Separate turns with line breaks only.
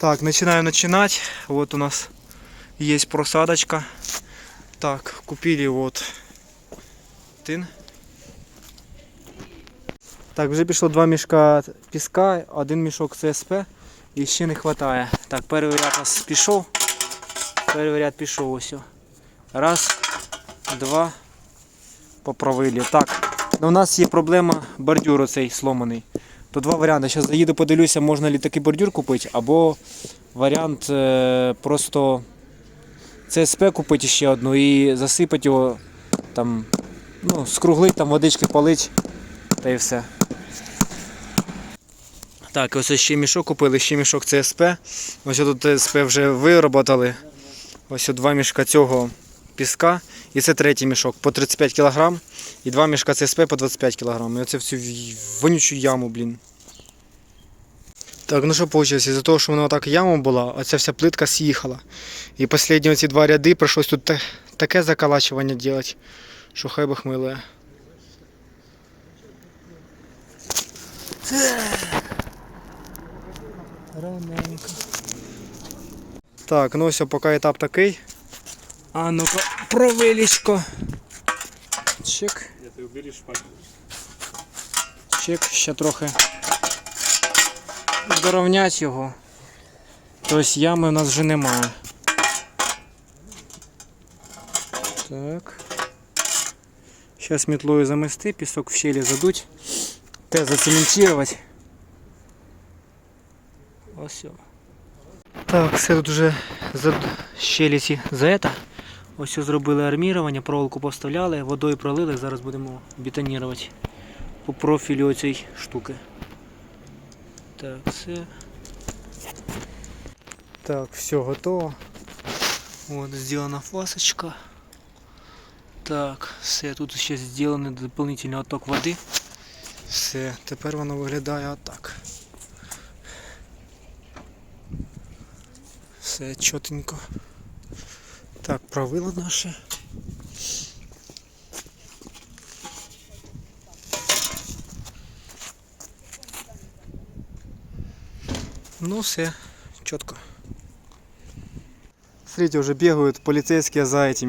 Так, начинаем начинать. Вот у нас есть просадочка. Так, купили вот тин. Так, вже пішло два мішка піска, один мішок ЦСП і ще не вистачає. Так, перший ряд нас пішов. Перший ряд пішов ось. Раз, два. Поправили. Так, у нас є проблема бордюр оцей сломаний. То два варіанти. Зараз заїду, подивлюся, можна ли такий бордюр купити, або варіант е, просто ЦСП купити ще одну і засипати його там, ну, скруглить, там водички полить та і все. Так, ось ще мішок купили, ще мішок ЦСП. Ось тут ЦСП вже вироботали. Ось два мішка цього піска. І це третій мішок по 35 кг. І два мішка ЦСП по 25 кг. І оце в цю вонючу яму, блін. Так, ну що вийшло? Із-за того, що вона так яма була, оця вся плитка з'їхала. І останні ці два ряди прийшлось тут таке заколачування робити, що хай би хмилує. Раненько. Так, ну все, поки етап такий. А ну-ка, провилічко. Чик. Чик, ще трохи доровнять його. Тобто ями в нас вже немає. Так. Зараз метлою замести, пісок в щелі задуть. Те зацементувати. Ось. Так, все тут вже за щелі за это. Ось зробили армірування, проволоку поставляли, водою пролили, зараз будемо бетонувати по профілю оцієї штуки. Так, все. Так, все готово. От, зроблена фасочка. Так, все, тут ще зроблений дополнительний отток води. Все, тепер воно виглядає отак. Все чотенько. Так, правило наше. Ну все, четко. Смотрите, уже бегают полицейские за этими.